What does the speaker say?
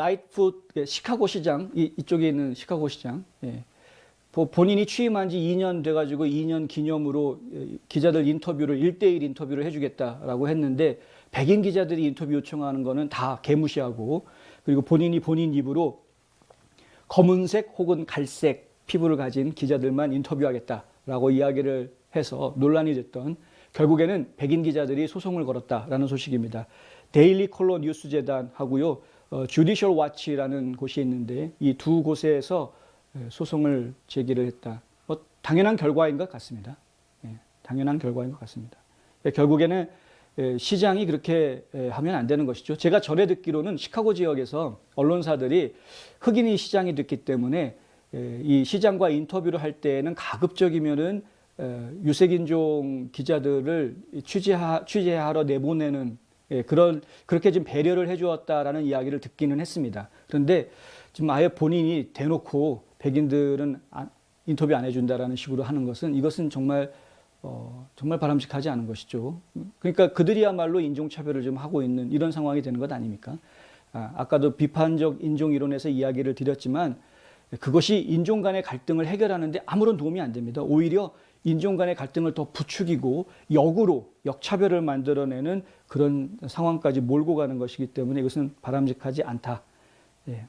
라이트풋 그 시카고 시장 이, 이쪽에 있는 시카고 시장 예. 보- 본인이 취임한 지 2년 돼가지고 2년 기념으로 예, 기자들 인터뷰를 1대1 인터뷰를 해주겠다라고 했는데 백인 기자들이 인터뷰 요청하는 거는 다 개무시하고 그리고 본인이 본인 입으로 검은색 혹은 갈색 피부를 가진 기자들만 인터뷰하겠다라고 이야기를 해서 논란이 됐던 결국에는 백인 기자들이 소송을 걸었다라는 소식입니다. 데일리 콜로 뉴스 재단하고요, 어, 주디셜 와치라는 곳이 있는데 이 두 곳에서 예, 소송을 제기를 했다. 뭐 당연한 결과인 것 같습니다. 예, 당연한 결과인 것 같습니다. 예, 결국에는 예, 시장이 그렇게 예, 하면 안 되는 것이죠. 제가 전에 듣기로는 시카고 지역에서 언론사들이 흑인이 시장이 됐기 때문에 예, 이 시장과 인터뷰를 할 때에는 가급적이면은 에, 유색인종 기자들을 취재하, 취재하러 내보내는 예, 그런 그렇게 좀 배려를 해주었다라는 이야기를 듣기는 했습니다. 그런데 지금 아예 본인이 대놓고 백인들은 안- 인터뷰 안 해준다라는 식으로 하는 것은 이것은 정말 어, 정말 바람직하지 않은 것이죠. 그러니까 그들이야말로 인종차별을 좀 하고 있는 이런 상황이 되는 것 아닙니까? 아, 아까도 비판적 인종 이론에서 이야기를 드렸지만 그것이 인종 간의 갈등을 해결하는데 아무런 도움이 안 됩니다. 오히려 인종 간의 갈등을 더 부추기고 역으로 역차별을 만들어내는 그런 상황까지 몰고 가는 것이기 때문에 이것은 바람직하지 않다. 예.